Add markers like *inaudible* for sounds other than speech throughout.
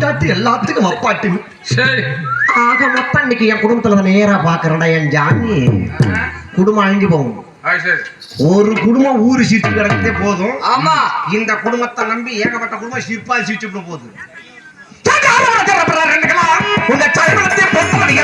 பொண்டாட்டி எல்லாத்துக்கும் அப்பாட்டுன்னு சரி. ஆக மொத்தம் இன்னைக்கு என் குடும்பத்துல நேரா பாக்குறேன்டா என் ஜாமி குடும்பம் அழிஞ்சு போகும். ஒரு குடும்பம் ஊரு சீட்டு கிடக்கதே போதும். ஆமா. இந்த குடும்பத்தை நம்பி ஏகப்பட்ட குடும்பம் சிற்பால் சீச்சுட்டு போகுது. உங்க சைவத்தை பொறுத்தவரை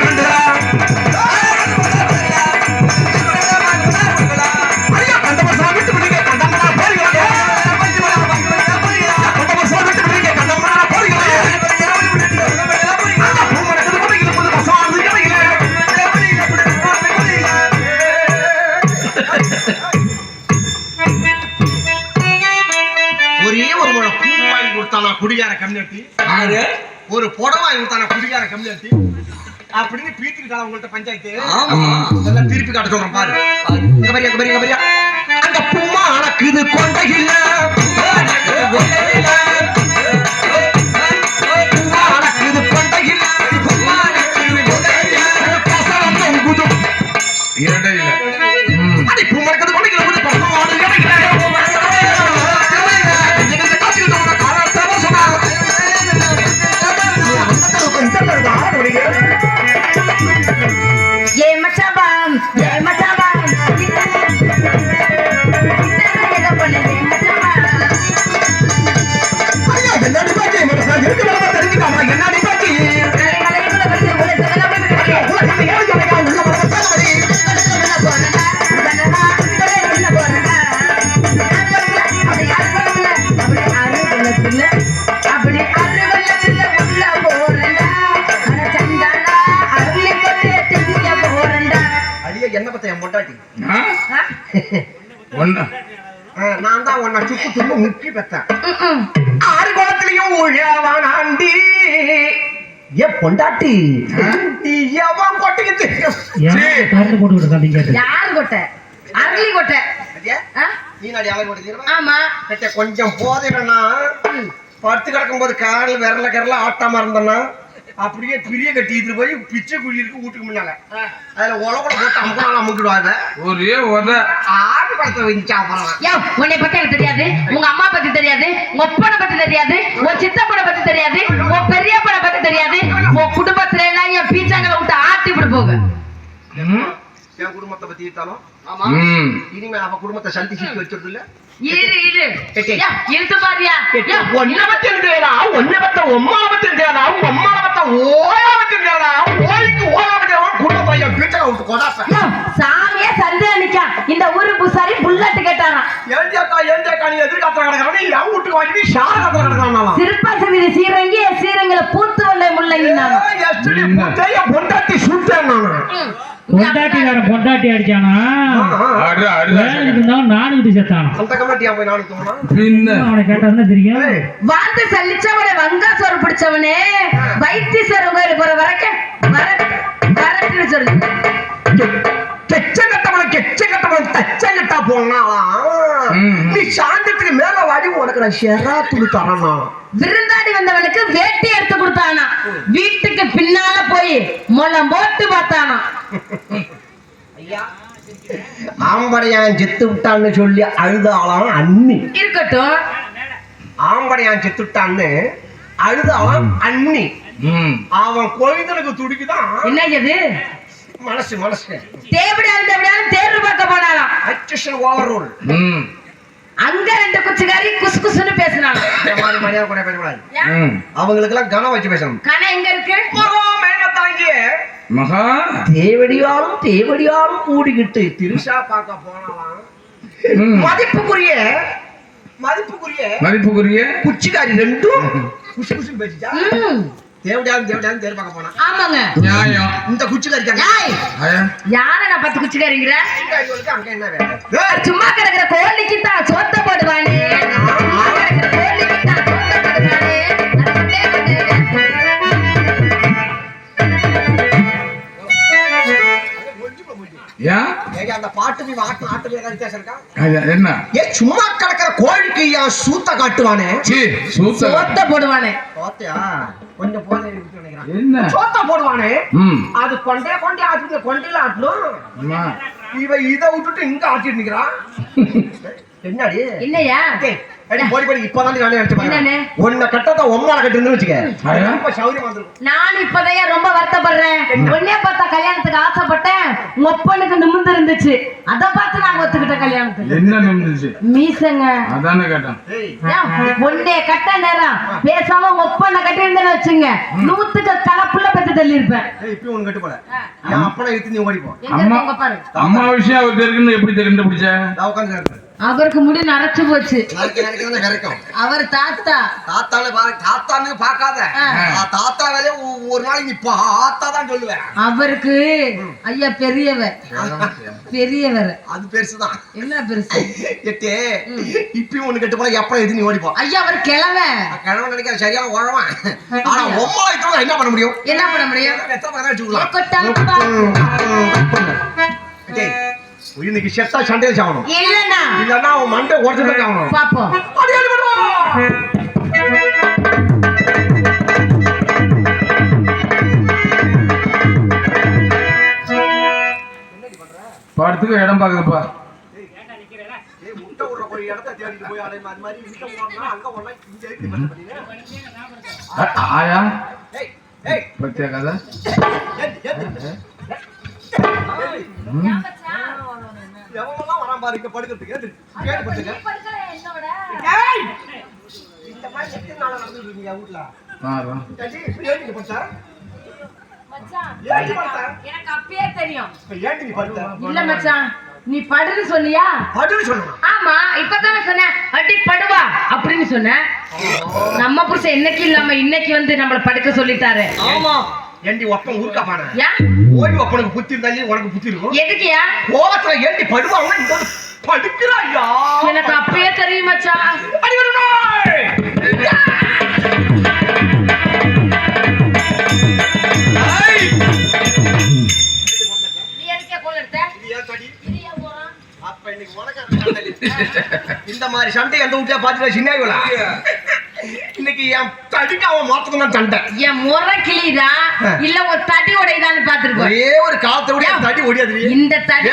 கம்யூனிட்டி. யாரு ஒரு புடவை வாங்கி கொடுத்தானா குடியார கம்யூனிட்டி. அப்படின்னு பீத்திருக்காங்க உங்கள்ட்ட பஞ்சாயத்து? இதெல்லாம் திருப்பி காட்ட சொல்றேன் பாரு. இங்க பாரு இங்க பாரு இங்க பாரு. அந்த பூமா அணக்குது கொண்டையில. பொண்டாட்டி? நான் தான் உன்னை சுக்கு தும்பு முக்கி பெத்தேன். ஆறு குளத்துலயும் உழவானாண்டி. ஏன் பொண்டாட்டி. எவன் கொட்டைக்கு போட்டுக்கிட்டு இருக்காங்க கேட்டு யாரு கொட்டை? அரளி கொட்டை. அடியே, ஆ? நீ நாடி அலை கொட்டை? ஆமா. கொஞ்சம் போதையிலனா படுத்து கிடக்கும்போது காலில் விரல கரல ஆட்டாம இருந்தேன்னா அப்படியே பிரிய கட்டிட்டு போய் பிச்சை குழி இருக்கு வீட்டுக்கு முன்னால. அதுல உலகோட போட்டு அமுக்கலாம் அமுக்கிடுவாங்க. ஒரே உத. ஆடு பழத்தை வச்சு அப்புறம் உன்னை பத்தி எனக்கு தெரியாது. உங்க அம்மா பத்தி தெரியாது. உங்க அப்பனை பத்தி தெரியாது. உன் சித்தப்பனை பத்தி தெரியாது. உன் பெரியப்பனை பத்தி தெரியாது. உன் குடும்பத்துல எல்லாம் என் பீச்சாங்களை விட்டு ஆட்டி விட்டு போக ம். என் குடும்பத்தை பத்தி இருத்தாலும் ம். இனிமே அவ குடும்பத்தை சந்தி சிக்கி வச்சிருது இல்ல இரு. இரு இழுத்து பாரியா. ஒன்ன பத்தி இருந்தேடா ஒன்ன பத்த ஒம்மால பத்தி இருந்தேடா ஒம்மால பத்த ஓயா பத்தி இருந்தேடா ஓய்க்கு ஓயா பத்தி குடும்பத்தை என் வீட்டை விட்டு கொடாப்ப சாமியே நிக்கா இந்த ஊரு புசாரி புல்லட்டு கேட்டாராம் ஏந்தியாக்கா ஏந்தியாக்கா நீ எதிர்காலத்துல கிடக்குறவனே என் வீட்டுக்கு வாங்கி நீ ஷார காலத்துல கிடக்குறானாலாம் சிறுப்பா சவிதி சீரங்கி சீரங்கில பூத்து வந்த முள்ளங்கினாங்க பொண்டாட்டி சுட்டேன் நானு. பொண்டாட்டி அடிச்சானா செத்தானா? நானு பின்ன? அவனை கேட்டா தெரியும். வாழ்ந்து சலிச்சவனே வங்கா சோறு பிடிச்சவனே வைத்தீஸ்வரன் கோயில் போற வரைக்கும் வரட்டு வரட்டுன்னு சொல்லு. கெச்ச கட்டவன கெச்ச கட்டவன் தச்ச கட்டா போனாலாம். நீ சாந்தத்துக்கு மேல வாடி உனக்கு நான் ஷெரா துணி விருந்தாடி வந்தவனுக்கு வேட்டி எடுத்து கொடுத்தானா. வீட்டுக்கு பின்னால போய் முளம் போட்டு பார்த்தானா. ஆம்படையான் செத்து விட்டான்னு சொல்லி அழுதாளாம் அண்ணி. இருக்கட்டும். ஆம்படையான் செத்து விட்டான்னு அழுதாளாம் அண்ணி. ம். அவன் கொய்தனுக்கு துடிக்குதான். என்ன இது மனசு மனசு. தேவடியால் தேவடியால் தேர்வு பார்க்க போனாலாம் அச்சன் ஓவர் ரூல் அங்க ரெண்டு குச்சிக்காரி குசு குசுன்னு பேசினாங்க மாதிரி மரியாதை கூட பேசக்கூடாது. ம். அவங்களுக்கு எல்லாம் கனம் வச்சு பேசணும். கணை எங்க இருக்கு? தாங்கி மகா. தேவடியாலும் தேவடியாலும் கூடிக்கிட்டு திருஷா பார்க்க போனாலாம். ம். மதிப்புக்குரிய மதிப்புக்குரிய மதிப்புக்குரிய. குச்சிக்காரி ரெண்டும் குசு குசு பேசிச்சா? ம், தேவடியாலும் தேவடியாலும் தேர் பார்க்க போனா. ஆமாங்க. நியாயம். இந்த ஆயா. யார நான் பத்து குச்சிக்காரிங்கிற? அங்க என்ன சும்மா கிடக்குற கோழிக்கு தான் சோத்த போடுவானே. அந்த பாட்டு நீ ஆட்டு அது என்ன? ஏ சும்மா கிடக்கிற கோழிக்கு ஏன் சூத்த காட்டுவானே? சீ சூத்த போடுவானே. சோத்தையா? கொஞ்சம் போதை என்ன? சோத்த போடுவானே? ம். அது கொண்டே கொண்டே ஆட்டு கொண்டையில ஆட்டணும் அம்மா. இவ இதை விட்டுட்டு இங்க ஆட்டிட்டு நிக்கிறான் *laughs* என்னடி இல்லையா? அடி போடி போடி இப்பதான் நானே நினைச்சு? பாக்கிறேன். உன்னை கட்டத்தை ஒம்மால கட்டிருந்து வச்சுக்க? ரொம்ப சௌரியமா இருந்திருக்கும் நான் இப்பதான் ரொம்ப வருத்தப்படுறேன். உன்னே பார்த்தா கல்யாணத்துக்கு ஆசைப்பட்டேன். ஒப்பனுக்கு நிமிர்ந்து இருந்துச்சு. அத பார்த்து நான் ஒத்துக்கிட்ட கல்யாணத்துக்கு. என்ன நிமிந்துச்சு மீசங்க. அதானே கேட்டேன். ஏய். ஒன்னே கட்ட நேரம். பேசாம ஒப்பனை கட்டி இருந்தேன்னு வச்சுங்க. நூத்துக்கு கலப்புல பெற்று தள்ளி இருப்பேன் ஏய் இப்பயும் உனக்கு கட்டு போல. அப்பனை எடுத்து நீ அம்மா. விஷயம் எப்படி கண்டுபிடிச்ச? நான் உட்காந்து அவருக்கு முடி நரைச்சு போச்சு. அவர் தாத்தா. தாத்தால தாத்தான்னு. நான் தாத்தா வேலையை ஒரு நாளைக்கு நீ பார்த்தா தான் சொல்லுவேன். அவருக்கு ஐயா பெரியவர். பெரியவர். அது பெருசுதான் என்ன பெருசு? எட்டே இப்பயும் ஒண்ணு கட்டு போல எப்ப எது நீ ஓடிப்போ? ஐயா அவர் கிழவன். கிழவன் நினைக்கிற சரியான உழவன். ஆனா ஒம்பளை என்ன பண்ண முடியும்? என்ன பண்ண முடியும்? எத்தனை வச்சுக்கலாம். இன்னைக்கு செத்தா சண்டையில் சாகணும். இல்லண்ணா. இல்லன்னா அவன் மண்டை உடச்சுட்டு சாகணும். பாப்போம். படத்துக்கு இடம் பாக்குதுப்பா ஆயா? ஏய், எவனெல்லாம் வரான் பாரு, இங்க படுக்கிறதுக்கு, கேட்டு படுத்துக்க. ஏய்! இந்த மாதிரி எத்தனை நாளா நடந்துட்டு இருக்கீங்க வீட்ல? பாரு. ஏண்டி, இப்ப ஏண்டி நீ படுத்த? ஏண்டி படுத்த? எனக்கு அப்பயே தெரியும் இப்ப ஏண்டி நீ படுத்த? இல்ல மச்சான் நீ படுன்னு சொன்னியா படுன்னு. ஆமா இப்பதானே சொன்னேன் அடி படுவா அப்படின்னு சொன்னேன் நம்ம புருஷன் இன்னைக்கு இல்லாம இன்னைக்கு வந்து நம்மள படுக்க சொல்லிட்டாரு ஆமா ஏண்டி ஒப்பன் ஊருக்கா ஏன் ஓய்வு ஒப்பனுக்கு புத்தி இருந்தாலே உனக்கு புத்தி இருக்கும். எதுக்குயா கோவத்துல ஏண்டி படுவாங்க படுக்கிறாயா? எனக்கு அப்பயே தெரியும் மச்சான் அந்த. இந்த மாதிரி சண்டை எந்த வீட்லயா பாத்துட்டு சின்னாய்களா இன்னைக்கு என் தடிக்கு அவன் மாத்துக்கு தான் சண்டை என் முறை கிளிதா இல்ல ஒரு தடி உடையதான்னு பாத்துருக்கோம் ஒரே ஒரு காலத்தை விட தடி ஒடியாது இந்த தடி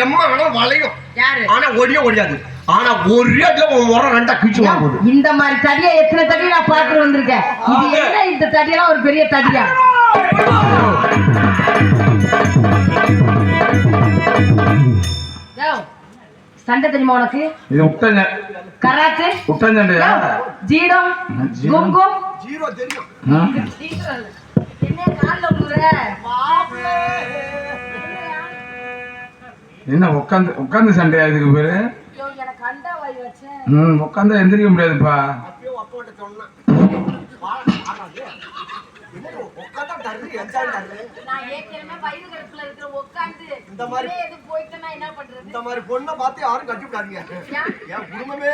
எம்மா வேணா வளையும். யாரு? ஆனா ஒடிய ஒடியாது ஆனா ஒரே அடியில உன் முறை ரெண்டா கிழிச்சு வாங்குது இந்த மாதிரி தடியை எத்தனை தடி நான் பார்த்துட்டு வந்திருக்கேன்? இது என்ன இந்த தடியெல்லாம் ஒரு பெரிய தடியா? யோவ், சண்டை தெரியுமா உனக்கு? இது உட்டஞ்ச கராத்தே. உட்டஞ்சண்டையா ஜீடம். கும்கும் ஜீரோ. தெரியும். ஆ? என்ன கால்ல என்ன உட்காந்து உட்காந்து சண்டையா இதுக்கு பேரு? ஐயோ, எனக்கு அண்டா வாய் வச்சேன் ம் உட்காந்து எந்திரிக்க முடியாதுப்பா. இந்த மாதிரி- எது போயிட்டேன்னா என்ன பண்றது? இந்த மாதிரி பொண்ணை பார்த்து யாரும் கட்டி விடாதீங்க. ஏன்? என் குடும்பமே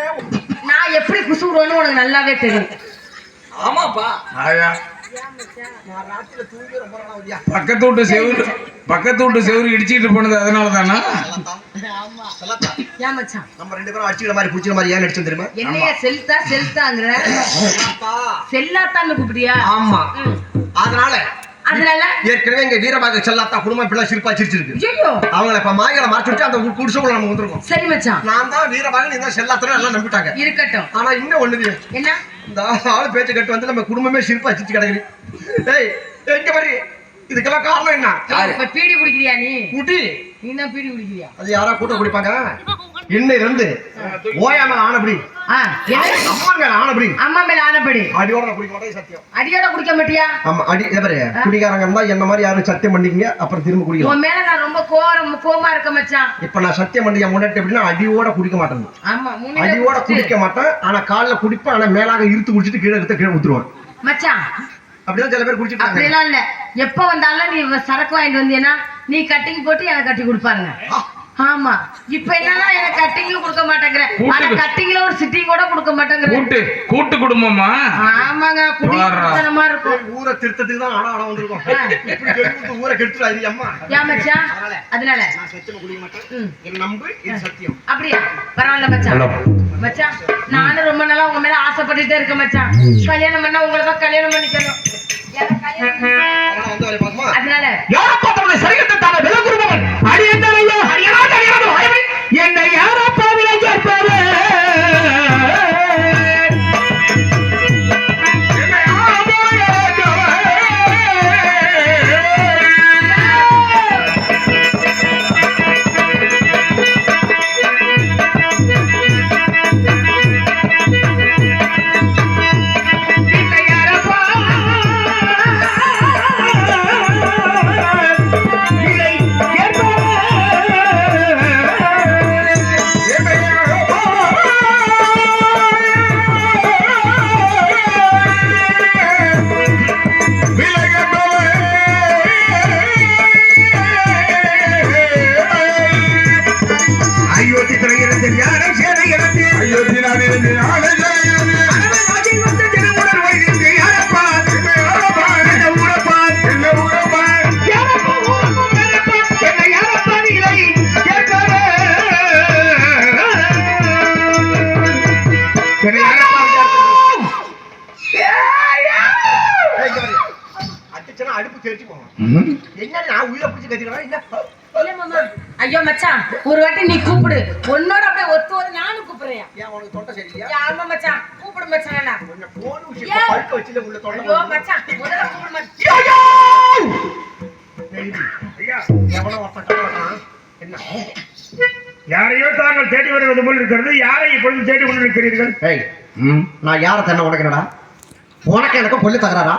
நான் எப்படி குசுறோன்னு உனக்கு நல்லாவே தெரியும். ஆமாப்பா. பக்கத்து வீட்டு செவுரு பக்கத்து வீட்டு செவுரு இடிச்சிட்டு போனது அதனால தானா நம்ம ரெண்டு பேரும் அடிச்சுக்கிற மாதிரி பிடிச்சிக்கிற மாதிரி ஏன் நடிச்சோம் தெரியுமா என்னைய செல்தா செல்தாங்கிற சொல்லத்தா. செல்லாத்தான்னு கூப்பிட்டியா ஆமா. அதனால அதனால ஏற்கனவே எங்க வீரபாக செல்லாத்தா குடும்பம் இப்படி சிரிப்பா சிரிச்சிருக்கு. அவங்கள இப்ப மாய்களை மறைச்சு வச்சு அந்த குடிசைக்குள்ள நம்ம வந்திருக்கோம். சரி மச்சான். நான் தான் வீரபாக நீ தான் செல்லாத்தனும் எல்லாம் நம்பிட்டாங்க. இருக்கட்டும். ஆனா இன்னும் ஒண்ணுது. என்ன? இந்த ஆளு பேச்சை கட்டு வந்து நம்ம குடும்பமே சிரிப்பா சிரிச்சு கிடக்குது. ஏய் எங்க மாதிரி இதுக்கெல்லாம் காரணம் என்ன? பீடி குடிக்கிறியா நீ? குட்டி நீ தான் பீடி குடிக்கிறியா? அது யாரா கூட்ட குடிப்பாங்க? இன்னையில இருந்து ஓயா மேல ஆனபடி அம்மா மேல ஆனபடி. அம்மா மேல ஆனப்படி அடியோட குடிக்க மாட்டேன் சத்தியம். அடியோட குடிக்க மாட்டியா? ஆமா அடி எவரு குடிக்காரங்க இருந்தா என்ன மாதிரி யாரும் சத்தியம் பண்ணிக்கங்க அப்புறம் திரும்ப குடிக்கலாம். உன் மேல நான் ரொம்ப கோரம் கோமா இருக்க மச்சான். இப்ப நான் சத்தியம் பண்ணி முன்னாடி எப்படின்னா அடியோட குடிக்க மாட்டேன். ஆமா அடியோட குடிக்க மாட்டேன் ஆனா காலைல குடிப்பேன் ஆனா மேலாக இழுத்து குடிச்சிட்டு கீழே எடுத்து கீழே ஊத்துருவேன். மச்சான் அப்படிதான் சில பேர் குடிச்சிட்டு. அப்படிலாம் இல்ல. எப்ப வந்தாலும் நீ சரக்கு வாங்கிட்டு வந்தீங்கன்னா நீ கட்டிங் போட்டு எனக்கு கட்டி கொடுப்பாருங்க. ஆமா. இப்ப என்னன்னா எனக்கு கட்டிங்கும் கொடுக்க மாட்டேங்கிற. கூட்டு- ஆனா கட்டிங்ல ஒரு சிட்டிங் கூட கொடுக்க மாட்டேங்கிற. கூட்டு கூட்டு குடும்பமா? ஆமாங்க. குடித்தனமா இருக்கும். ஊரை திருத்தத்துக்கு தான் ஆனா ஆனா வந்திருக்கோம். ஊரை கெடுத்துடாதீங்க அம்மா. ஏன் மச்சான் அதனால அதனால. நான் சத்தியம் குடிக்க மாட்டேன். என் நம்பு இது சத்தியம். அப்படியா? பரவாயில்ல மச்சான் மச்சான் நானும் ரொம்ப நாளா உங்க மேல ஆசைப்பட்டுட்டே இருக்கேன் மச்சான் கல்யாணம் பண்ணா உங்களை தான் கல்யாணம் பண்ணிக்கணும். அதனால வந்து அவரை பார்க்குமா தானே அடியாத நான் உயிரை பிடிச்சி கத்திக்கிறேன் இல்ல. ஐயோ மச்சான் ஒரு வாட்டி நீ கூப்பிடு. உன்னோட அப்படியே ஒத்து வந்து நானும் கூப்பிடுறேன். ஏன் உனக்கு தொண்டை சரியில்லையா? ஆமா மச்சான். கூப்பிடு மச்சான் என்ன உன்னை போன்? விஷயம் பழுக்க வச்சுல உள்ள தொண்டை ஐயோ போகுது. மச்சான் முதல்ல கூப்பிடு மச்சான். ஏய், ஐயா, எவனோ ஒருத்தன் கலவரம். என்ன? யாரையோ தாங்கள் தேடி வருவது போல் இருக்கிறது. யாரை இப்பொழுது தேடி கொண்டிருக்கிறீர்கள். நான் யார தண்ண உனக்கு என்னடா? உனக்கு எனக்கு கொல்லு தகராறா?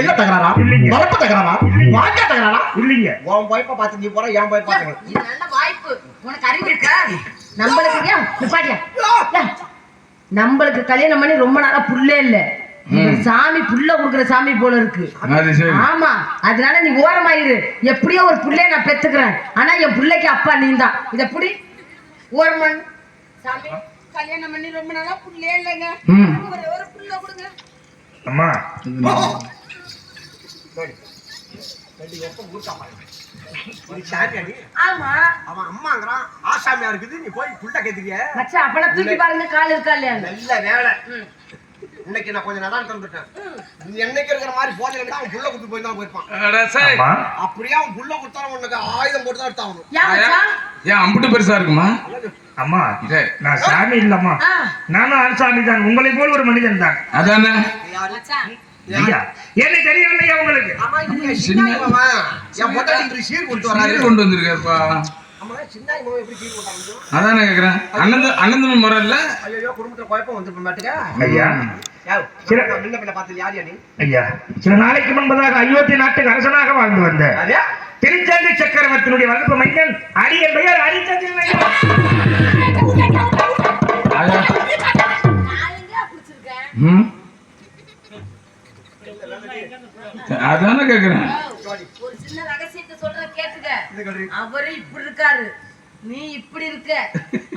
என்ன தகராறா. வரப்பு தகராறா? வாங்க தகராறா? இல்லைங்க. உன் பாய்ப்ப பார்த்து நீ போற என் பாய்ப்ப பார்த்து இது நல்ல வாய்ப்பு. உனக்கு அறிவு இருக்கா? நம்மளுக்கு நிப்பாட்டியா? நம்மளுக்கு கல்யாணம் பண்ணி ரொம்ப நாளா புள்ளே இல்ல. சாமி புள்ள கொடுக்குற சாமி போல இருக்கு. ஆமா. அதனால நீ ஓரமாயிரு எப்படியோ ஒரு புள்ளைய நான் பெத்துக்கிறேன். ஆனா என் பிள்ளைக்கு அப்பா நீ தான் இத புடி. ஓரமன் சாமி கல்யாணம் பண்ணி ரொம்ப நாளா புள்ளே இல்லைங்க. ஒரு புள்ள கொடுங்க. அம்மா. நீ சாமியாடி ஆமா. அவன் அம்மாங்கிறான். ஆசாமியா இருக்குது நீ போய் புள்ள கேத்துக்கிய மச்சான் அப்பனா தூக்கி பாருங்க கால் இருக்கா இல்லையா நல்ல வேலை. இன்னைக்கு நான் கொஞ்சம் நதான் தந்துட்டேன் நீ என்னைக்கு இருக்கிற மாதிரி போதையில அவன் புள்ள கொடுத்து போய் தான் போயிருப்பான். அப்படியே அவன் புள்ள கொடுத்தாலும் உனக்கு ஆயுதம் போட்டு தான் எடுத்தாகணும். ஏன் அம்புட்டு பெருசா இருக்குமா? அம்மா சரி. நான் சாமி இல்லம்மா. நானும் ஆசாமி தான். உங்களை போல் ஒரு மனிதன் தான். அதானே? என்னை தெரியவில்லையா உங்களுக்கு? கொண்டு வந்திருக்காருப்பா. அதானே கேக்குறேன். அண்ணன் அண்ணன் முறை இல்ல ஐயோ குடும்பத்துல குழப்பம் மாட்டுக்க ஐயா சில- நான் முன்ன பின்ன பார்த்து யார் நீ? ஐயா சில நாளைக்கு முன்பதாக அயோத்தி நாட்டுக்கு அரசனாக வாழ்ந்து வந்த திருச்சந்தி சக்கரவர்த்தியினுடைய வகுப்பு மைந்தன் அடியன் பெயர் அரிச்சந்திரன் ஐயா. அதான். கேக்குறேன். ஒரு சின்ன ரகசியத்தை சொல்றேன் கேட்டுக்க. அவரு இப்படி இருக்காரு. நீ இப்படி இருக்க.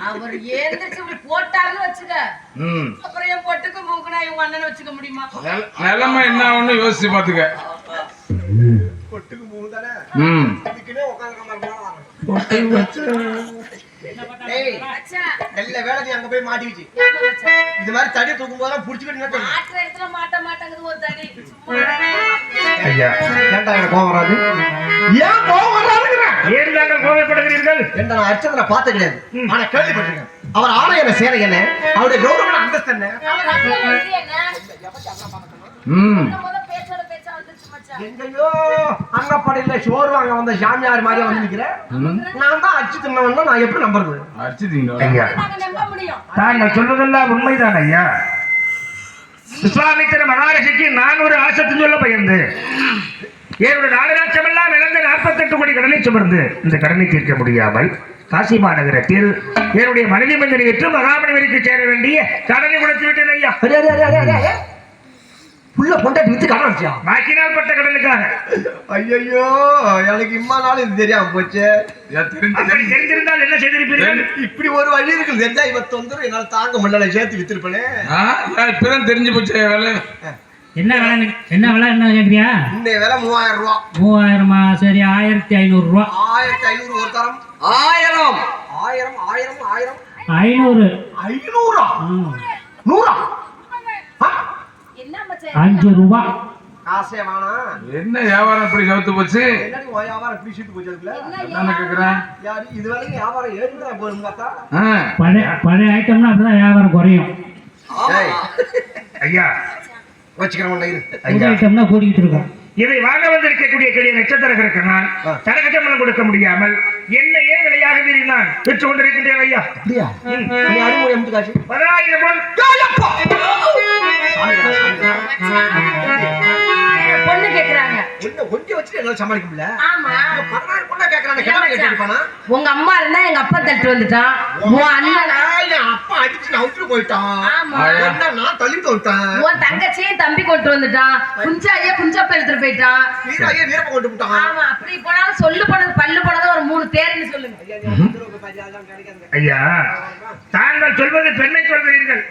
அவர் ஏந்திரிச்சு இப்படி போட்டாருன்னு வச்சுக்க. ம். அப்புறம் என் பொட்டுக்கு மூக்குனா இவங்க அண்ணனை வச்சுக்க முடியுமா? நில- நிலைமை என்ன ஆகும்னு யோசிச்சு பாத்துக்க. கொட்டுக்கு மூணு தானே ம். இதுக்குன்னே உட்காந்து ஏய் மச்சான், நல்ல வேலை நீ அங்க போய் மாட்டிக்கிச்சு? இது மாதிரி தடி தூக்கும் போதெல்லாம் புடிச்சுக்கிட்டு. மாட்டுற இடத்துல மாட்ட மாட்டேங்குது ஒரு தடி. சும்மா ஐயா ஏன்டா எனக்கு கோவம் வராது? ஏன் கோவம் வராதுங்கிறேன் ஏன் தாங்கள் கோபப்படுகிறீர்கள்? ஏன்டா நான் அர்ச்சந்திர பார்த்து கிடையாது. ஆனா கேள்விப்பட்டிருக்கேன். அவர் ஆலயம் சேர என்ன? அவருடைய கௌரவ அந்தஸ்து என்ன? என்ன ம். முத பேச்சோட பேச்சா வந்துச்சு மச்சான் எங்கேயோ அங்கப்படையில சோறு வாங்க வந்த சாமியார் மாதிரி வந்து நிக்கிறேன். நான் தான் அச்சு நான் எப்படி நம்புறது? தாங்கள் சொல்வதெல்லாம் உண்மைதான் ஐயா? விஸ்வாமித்திர மகாரிஷிக்கு நான் ஒரு ஆசத்து சொல்ல பயந்து என்னுடைய நாடராட்சம் எல்லாம் இழந்த நாற்பத்தெட்டு கோடி கடனை சுமர்ந்து இந்த கடனை தீர்க்க முடியாமல் காசி மாநகரத்தில் என்னுடைய மனைவி மந்திரி விற்று மகாமணிவருக்கு சேர வேண்டிய கடனை கொடுத்து விட்டேன் ஐயா. புள்ள பொண்டாட்டி வித்து கடன் அடிச்சா பாக்கினால் பட்ட கடனுக்காக. ஐயோ எனக்கு இம்மா நாள் இது தெரியாம போச்சு. என்ன செய்திருப்பீர்கள்? இப்படி ஒரு வழி இருக்கு தெரிஞ்சா இவத்து வந்துடும் என்னால தாங்க முடியல. சேர்த்து வித்துருப்பேனே. இப்பதான் தெரிஞ்சு போச்சு வேலை. என்ன விலை என்ன விலை என்ன கேட்குறியா? இன்னைய விலை மூவாயிரம் ரூபா. மூவாயிரமா? சரி ஆயிரத்தி ஐநூறுரூவா ஆயிரத்தி ஐநூறு ஒரு தரம். ஆயிரம். ஆயிரம் ஆயிரம் ஆயிரம். ஐநூறு. ஐநூறா? ம். நூறா? என்ன அஞ்சு ரூபா. காசே வேணாம். என்ன வியாபாரம் இப்படி கவுத்து போச்சு? என்னடி உன் வியாபாரம் இப்படி சீட்டு போச்சு கேக்குறேன். யாரு இது வரைக்கும் வியாபாரம் ஏறிதான் போயிருங்க பார்த்தா? ஆ. பழைய பழைய ஐட்டம்னா அப்படிதான் வியாபாரம் குறையும். ஏய், ஐயா கூட்டிகிட்டு இருக்கோம் இதை வாங்க வந்திருக்கக்கூடிய கிளிய நட்சத்திரங்களுக்கு நான் தனக்கு சம்பளம் கொடுக்க முடியாமல் என்ன ஏன் விலையாக மீறி நான் விற்று கொண்டிருக்கின்றேன் ஐயா. பதினாயிரம் பொண்ணு கேக்குறாங்க. என்ன ஒண்டி வச்சுட்டு என்னால சமாளிக்க முடியல. ஆமா. பதினாறு பொண்ணா கேட்கறாங்க கிணறு கேட்டு இருப்பானா? உங்க அம்மா இருந்தா எங்க அப்பா தட்டு வந்துட்டான். உன் அண்ணன் என் அப்பா அடிச்சு நவுட்டு போயிட்டான். நான் தள்ளிட்டு வந்துட்டேன். உன் தங்கச்சியும் தம்பி கொண்டு வந்துட்டான். குஞ்சாயே குஞ்சப்ப எடுத்துட்டு போயிட்டான். வீராயே வீரப்ப கொண்டு விட்டான் ஆமா அப்படி போனாலும் சொல்லு போனது பல்லு போனது ஒரு மூணு தேர்னு சொல்லுங்க. ஐயா தாங்கள் சொல்வது பெண்ணை சொல்கிறீர்கள்.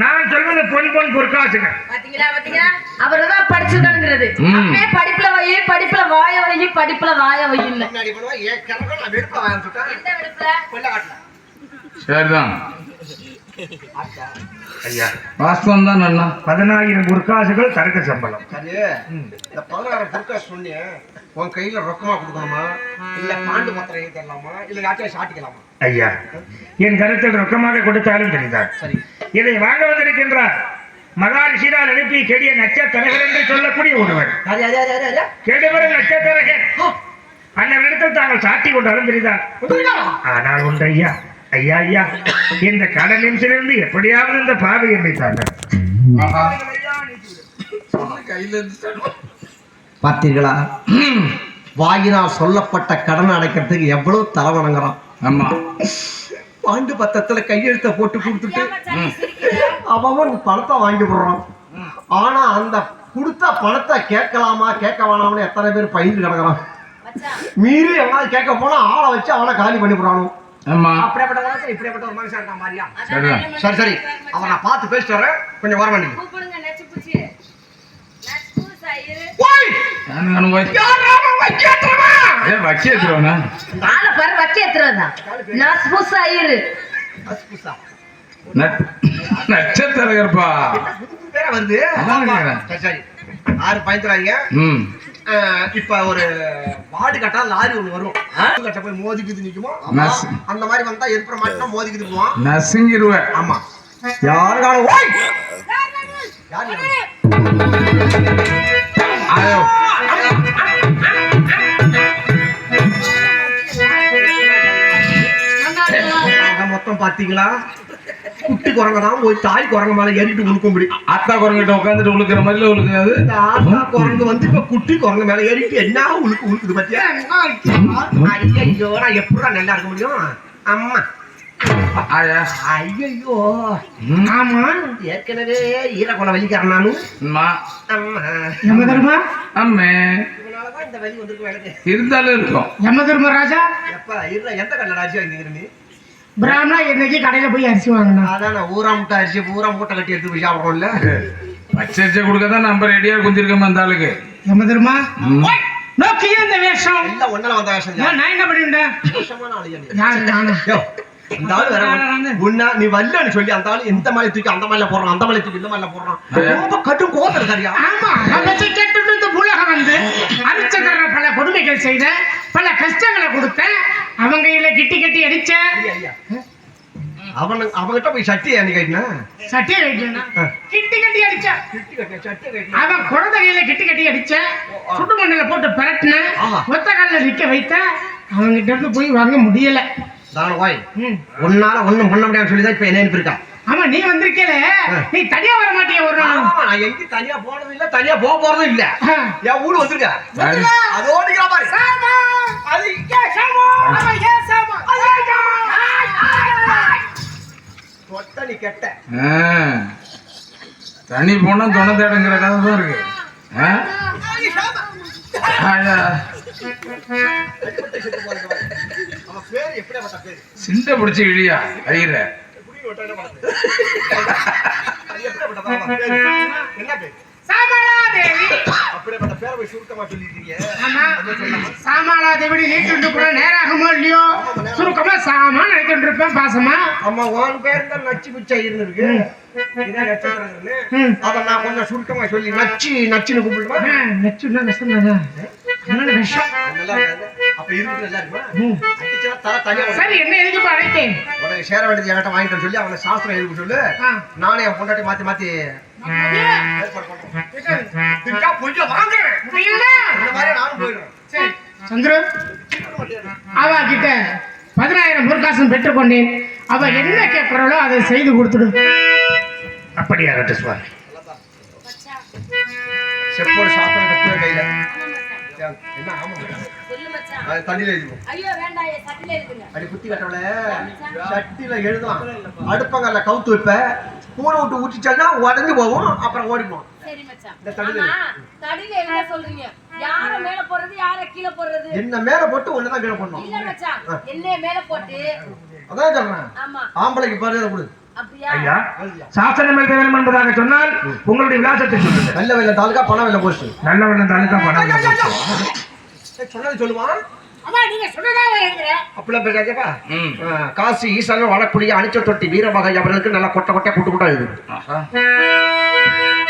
நான் சொல்வது பொன் பொன் பொற்காசுங்க. பாத்தீங்களா பாத்தீங்களா? அவர்தான் படிச்சிருக்கானுங்கிறது அப்பே படிப்புல வை படிப்புல வாய வை படிப்புல வாய வை இல்ல. சரிதான். ஐயா வாஸ்தவம் தான் அண்ணா பதினாயிரம் பொற்காசுகள் சரக்கு சம்பளம். சரி இந்த பதினாயிரம் பொருட்கா சொன்னேன் உன் கையில ரொக்கமா கொடுக்கலாமா இல்ல பாண்டு பத்திரம் எழுதி தரலாமா? இல்ல யார்ட்டையும் சாட்டிக்கலாமா ஐயா என் கருத்தில் ரொக்கமாக கொடுத்தாலும் தெரிந்தார். சரி. இதை வாங்க வந்திருக்கின்றார் மகாரிஷினால் அனுப்பி கெடிய நட்சத்திரகர் என்று சொல்லக்கூடிய ஒருவர் கெடுவரும் நட்சத்திரகர் அன்னவரிடத்தில் தாங்கள் சாட்டி கொண்டாலும் தெரிந்தார் ஆனால் ஒன்று ஐயா ஐயா ஐயா இந்த கடல் நிமிஷிலிருந்து எப்படியாவது இந்த பாவை என்னை தாங்க பார்த்தீர்களா? வாயினால் சொல்லப்பட்ட கடன் அடைக்கிறதுக்கு எவ்வளவு தலை வணங்குறான். ஆமா. பாண்டு பத்திரத்துல கையெழுத்த போட்டு கொடுத்துட்டு. அவன் பணத்தை வாங்கி விடுறான் ஆனா அந்த கொடுத்த பணத்தை கேட்கலாமா கேட்க வேணாம்னு எத்தனை பேர் பயந்து கிடக்குறான் மீறி எவனாவது கேட்க போனா ஆளை வச்சு அவனை காலி பண்ணி போறானு ஆமா. அப்படிப்பட்ட வாழ்க்கை இப்படிப்பட்ட ஒரு மனுஷன் மாதிரியா. சரி சரி. அவன் நான் பார்த்து பேசிட்டு வரேன். கொஞ்சம் வர வேண்டிய கூப்பிடுங்க நச்சு பூச்சி. நச்சு சயிறு நானும் நானும் போய். ஏ வக்கி எடுத்துருவானா ஆளை பாரு வக்க ஏத்துறதா நச்சு சயிறு நட்சத்திரகர்ப்பா. பேர வந்து ஆறு பயந்துறாங்க இப்ப ஒரு வார்டு கட்டா லாரி ஒண்ணு வரும். கட்ட போய் மோதிக்குது நிக்குமோ. அந்த மாதிரி வந்தா எதிர்ப்புற மாட்டினா மோதிக்குது போவான் நசுங்கிருவேன் ஆமா. யாருக்கான ஓய்! மொத்தம் பாத்தீங்களா குட்டி குரங்க தான் போய் தாய் குரங்க மேல ஏறிட்டு உழுக்கும்படி அத்தா குரங்கிட்ட உட்காந்துட்டு உழுக்கிற மாதிரில உழுக்காது இந்த ஆத்தா குரங்கு வந்து இப்ப குட்டி குரங்கு மேல ஏறிட்டு என்ன உழுக்கு உழுக்குது பாத்தியா? ஐயோ நான் எப்படா நல்லா இருக்க முடியும்? அம்மா. ஐயோ. ஆமா ஏற்கனவே ஈரக்குலை வலிக்கிறேன் நானும் அம்மா. அம்மா. தர்மா? அம்மே. இதனாலதான் இந்த வலி வந்திருக்கு எனக்கு. இருந்தாலும் இருக்கும். தர்ம ராஜா? எப்ப இருந்த எந்த கல்ல ராஜா இங்க பிராமணா இன்னைக்கு கடையில போய் அரிசி வாங்கணும் அதான் ஊரா முட்டை அரிசி ஊரா மூட்டை கட்டி எடுத்து போய் சாப்பிடுறோம்ல. பச்சரிச்சை கொடுக்க தான் நம்ம ரெடியா குந்திருக்கோம் அந்த ஆளுக்கு. யம தர்மா ம். நோக்கியே இந்த வேஷம். எல்லாம் ஒன்னால வந்த வேஷம் நான் என்ன பண்ணிட்டேன் இந்த ஆளு வேற ஒண்ணு. உன்னை நீ வரலன்னு சொல்லி அந்த ஆளு எந்த மாதிரி தூக்கி அந்த மாதிரில போடுறான் அந்த மாதிரி தூக்கி இந்த மாதிரில போடுறான். ரொம்ப கட்டும் கோத்தம் சரியா ஆமா அவற்றை கேட்டுட்டு இந்த உலகம் வந்து அரிச்சதர பல கொடுமைகள் செய்த பல கஷ்டங்களை கொடுத்த அவங்க கையில கிட்டி கட்டி அடிச்ச. அவனு அவங்கிட்ட போய் சட்டி அன்னைக்கு கட்டினா? சட்டியை வைக்கணும் கிட்டி கட்டி அடிச்ச. சட்டி கட்டினா சட்டி கட்டினா அவன் குழந்தை கையில கிட்டி கட்டி அடிச்ச சுடு மண்ணில போட்டு பிரட்டின. ஒத்த காலில் நிக்க வைத்த அவங்கிட்ட இருந்து போய் வாங்க முடியல. தான வாய்? ம். உன்னால ஒண்ணும் பண்ண முடியாதுன்னு சொல்லி தான் இப்ப என்ன அனுப்பியிருக்கா. ஆமா நீ வந்திருக்கேல. நீ தனியா வர மாட்டிய ஒரு நாள் ஆமா, நான் எங்கேயும் தனியா போனதும் இல்ல தனியா போக போறதும் இல்ல. என் ஊரு வந்திருக்க? அதோட நிக்கிற பாரு. அது இங்க சாமு. தொட்ட நீ கெட்ட. ஆ. தனி போனா துணை தேடுங்கிற கதை தான் இருக்கு. ஆ? சிண்டை பிடிச்சி இழியா கயிற புரிய விட்டா என்ன பண்றது? இருப்பேன் பாசமா? ஆமா உன் பேர் தான் நச்சு பிச்சை. ம். அதை நான் கொஞ்சம் சுருக்கமா சொல்லி நச்சு நச்சுன்னு கூப்பிடுமா நெச்சுன்னா அதனால விஷம் இருக்காது. அப்ப இருக்கு நல்லா இருக்குமா. சரி என்ன எதுக்கு இப்ப அழைத்தேன். உனக்கு சேர வேண்டியது என்கிட்ட வாங்கிட்டு சொல்லி அவனை சாஸ்திரம் எழுதி சொல்லு. நானே என் பொண்டாட்டி மாத்தி மாத்தி கொஞ்சம் வாங்குறேன் நானும் போயிடுறேன். சரி. சந்திரு அவ கிட்ட. பதினாயிரம் பொற்காசம் பெற்றுக்கொண்டேன் அவ என்ன கேட்கிறாளோ அதை செய்து கொடுத்துடு. அப்படியாகட்டும் சுவாமி செப்போடு கட்டுவே கையில. என்ன ஆமா சொல்லு மச்சான். அது தண்ணியில எழுதுவோம். ஐயோ வேண்டாம் என் சட்டில இருக்குங்க அடி கட்டவள எழுதுவான். அடுப்பங்கல்ல கவுத்து வைப்ப பூனை விட்டு ஊற்றிச்சா உடஞ்சு போகும் அப்புறம் ஓடிப்போம். சரி மச்சான். தடியில என்ன சொல்றீங்க? யார மேல போடுறது யார கீழே போடுறது? என்ன மேல போட்டு ஒண்ணுதான் கீழே பண்ணணும் இல்ல மச்சான் என்னைய மேல போட்டு. அதான் சொல்றேன். ஆமா. ஆம்பளைக்கு பாரு கொடு. ஐயா சாசனம் எழுத வேண்டும் என்பதாக சொன்னால் உங்களுடைய விலாசத்தை சொல்லுங்க வெள்ள வெள்ள தாலுக்கா பணம் வெள்ள போஸ்ட் நல்ல வெள்ளம் தாலுக்கா பணம் சொன்னது சொல்லுவான். காசி ஈசான வடக்குழிய அணிச்ச தொட்டி வீரமகை அவர்களுக்கு நல்லா கொட்டை கொட்டை கூட்டு கூட்டா இது.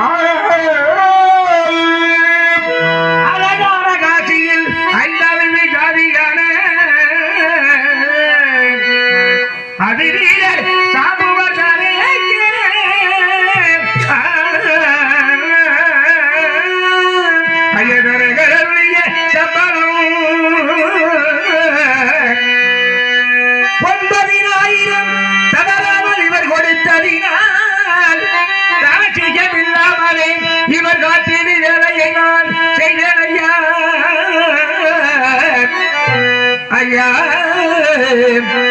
ஆக baby.